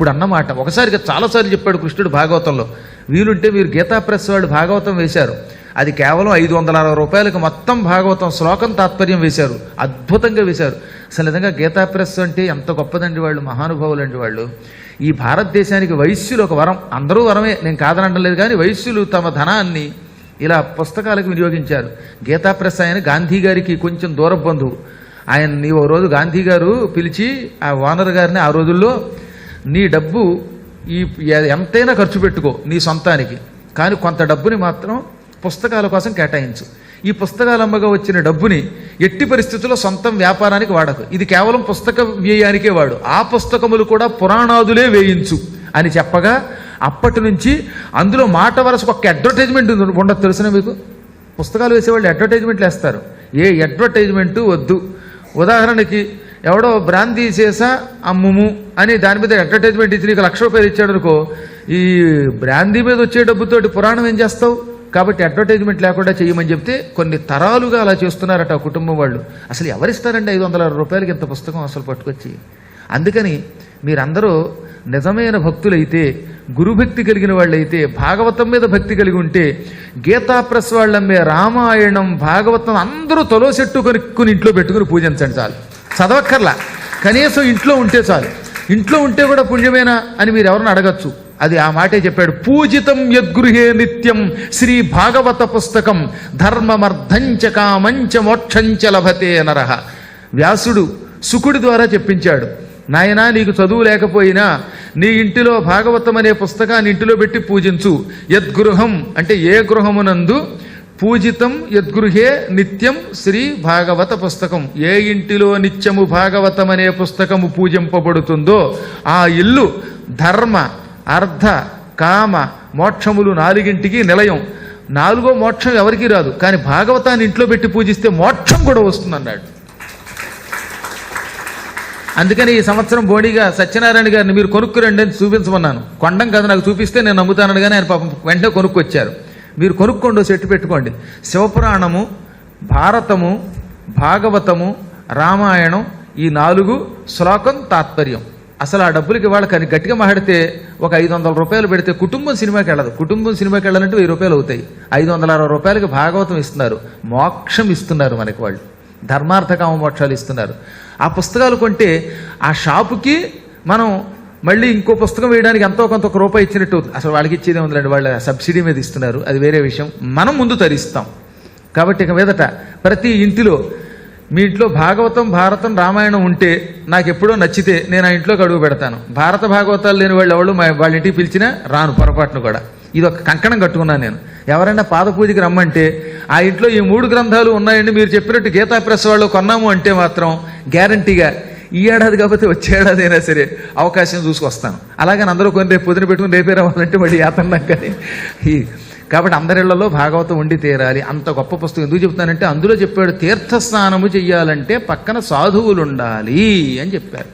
అప్పుడు అన్నమాట ఒకసారిగా చాలాసార్లు చెప్పాడు కృష్ణుడు భాగవతంలో. వీలుంటే మీరు గీతా ప్రెస్ వాళ్ళు భాగవతం వేశారు. అది కేవలం ఐదు వందల అరవై రూపాయలకు మొత్తం భాగవతం శ్లోకం తాత్పర్యం వేశారు. అద్భుతంగా వేశారు. అసలు నిజంగా గీతా ప్రెస్ అంటే ఎంత గొప్పదండి వాళ్ళు మహానుభావులు అండి వాళ్ళు. ఈ భారతదేశానికి వైశ్యులు ఒక వరం. అందరూ వరమే. నేను కాదనడం లేదు కానీ వైశ్యులు తమ ధనాన్ని ఇలా పుస్తకాలకు వినియోగించారు. గీతా ప్రెస్ ఆయన గాంధీ గారికి కొంచెం దూర బంధువు. ఆయన్ని ఓ రోజు గాంధీ గారు పిలిచి ఆ ఓనర్ గారిని ఆ రోజుల్లో నీ డబ్బు ఈ ఎంతైనా ఖర్చు పెట్టుకో నీ సొంతానికి. కానీ కొంత డబ్బుని మాత్రం పుస్తకాల కోసం కేటాయించు. ఈ పుస్తకాలు అమ్మగా వచ్చిన డబ్బుని ఎట్టి పరిస్థితుల్లో సొంతం వ్యాపారానికి వాడకు. ఇది కేవలం పుస్తక వ్యయానికే వాడు. ఆ పుస్తకములు కూడా పురాణాదులే వేయించు అని చెప్పగా అప్పటి నుంచి అందులో మాట వరసకు ఒక అడ్వర్టైజ్మెంట్ ఉండదు తెలిసిన మీకు? పుస్తకాలు వేసేవాళ్ళు అడ్వర్టైజ్మెంట్లు వేస్తారు ఏ అడ్వర్టైజ్మెంటు వద్దు. ఉదాహరణకి ఎవడో బ్రాందీ చేసా అమ్ముము అని దాని మీద అడ్వర్టైజ్మెంట్ ఇచ్చి నీకు లక్ష రూపాయలు ఇచ్చాడు అనుకో ఈ బ్రాందీ మీద వచ్చే డబ్బుతోటి పురాణం ఏం చేస్తావు? కాబట్టి అడ్వర్టైజ్మెంట్ లేకుండా చేయమని చెప్తే కొన్ని తరాలుగా అలా చేస్తున్నారట ఆ కుటుంబం వాళ్ళు. అసలు ఎవరిస్తారండి ఐదు వందల రూపాయలకి ఇంత పుస్తకం అసలు పట్టుకొచ్చి? అందుకని మీరందరూ నిజమైన భక్తులైతే గురుభక్తి కలిగిన వాళ్ళైతే భాగవతం మీద భక్తి కలిగి ఉంటే గీతా ప్రెస్ వాళ్ళమ్మే రామాయణం భాగవతం అందరూ తొలో చెట్టు కొనుక్కుని ఇంట్లో పెట్టుకుని పూజించండి చాలు. చదవక్కర్లా. కనీసం ఇంట్లో ఉంటే చాలు. ఇంట్లో ఉంటే కూడా పుణ్యమేనా అని మీరు ఎవరిని అడగచ్చు. అది ఆ మాటే చెప్పాడు. పూజితం యద్గృహే నిత్యం శ్రీ భాగవత పుస్తకం ధర్మమర్ధంచ కామంచ మోక్షంచ లభతే నరహ వ్యాసుడు సుకుడి ద్వారా చెప్పించాడు. నాయనా నీకు చదువు లేకపోయినా నీ ఇంటిలో భాగవతం అనే పుస్తకాన్ని ఇంటిలో పెట్టి పూజించు. యద్గృహం అంటే ఏ గృహమునందు పూజితం యద్గృహే నిత్యం శ్రీ భాగవత పుస్తకం. ఏ ఇంటిలో నిత్యము భాగవతం అనే పుస్తకము పూజింపబడుతుందో ఆ ఇల్లు ధర్మ అర్ధ కామ మోక్షములు నాలుగింటికి నిలయం. నాలుగో మోక్షం ఎవరికీ రాదు. కానీ భాగవతాన్ని ఇంట్లో పెట్టి పూజిస్తే మోక్షం కూడా వస్తుందన్నాడు. అందుకని ఈ సంవత్సరం బోడిగా సత్యనారాయణ గారిని మీరు కొనుక్కురండి అని చూపించమన్నాను. కొండం కదా నాకు చూపిస్తే నేను నమ్ముతానని కానీ ఆయన పాపం వెంటనే కొనుక్కొచ్చారు. మీరు కొనుక్కోండి ఓ సెట్టు పెట్టుకోండి. శివపురాణము భారతము భాగవతము రామాయణం ఈ నాలుగు శ్లోకం తాత్పర్యం. అసలు ఆ డబ్బులకి వాళ్ళకి గట్టిగా మాట్లాడితే ఒక ఐదు వందల రూపాయలు పెడితే కుటుంబం సినిమాకి వెళ్ళదు. కుటుంబం సినిమాకి వెళ్ళాలంటే వెయ్యి రూపాయలు అవుతాయి. ఐదు వందల అరవై రూపాయలకి భాగవతం ఇస్తున్నారు. మోక్షం ఇస్తున్నారు మనకి వాళ్ళు. ధర్మార్థ కామ మోక్షాలు ఇస్తున్నారు. ఆ పుస్తకాలు కొంటే ఆ షాపుకి మనం మళ్ళీ ఇంకో పుస్తకం వేయడానికి ఎంతో కొంత ఒక రూపాయి ఇచ్చినట్టు అసలు వాళ్ళకి ఇచ్చేదే ఉందండి వాళ్ళ సబ్సిడీ మీద ఇస్తున్నారు. అది వేరే విషయం. మనం ముందు తరిస్తాం. కాబట్టి ఇక మీదట ప్రతి ఇంటిలో మీ ఇంట్లో భాగవతం భారతం రామాయణం ఉంటే నాకు ఎప్పుడో నచ్చితే నేను ఆ ఇంట్లోకి అడుగు పెడతాను. భారత భాగవతాలు లేని వాళ్ళు ఎవరు మా వాళ్ళ ఇంటికి పిలిచినా రాను పొరపాటును కూడా. ఇది ఒక కంకణం కట్టుకున్నాను నేను. ఎవరైనా పాదపూజకి రమ్మంటే ఆ ఇంట్లో ఈ మూడు గ్రంథాలు ఉన్నాయండి మీరు చెప్పినట్టు గీతా ప్రెస్ వాళ్ళు కొన్నాము అంటే మాత్రం గ్యారంటీగా ఈ ఏడాది కాకపోతే వచ్చే ఏడాది అయినా సరే అవకాశం చూసుకొస్తాను. అలాగే అందరూ కొన్ని రేపు పొద్దున పెట్టుకుని రేపే రావాలంటే మళ్ళీ యాతన్నాం కానీ. ఈ కాబట్టి అందరిళ్ళలో భాగవతం ఉండి తీరాలి. అంత గొప్ప పుస్తకం ఎందుకు చెప్తానంటే అందులో చెప్పాడు తీర్థ స్నానము చెయ్యాలంటే పక్కన సాధువులు ఉండాలి అని చెప్పారు.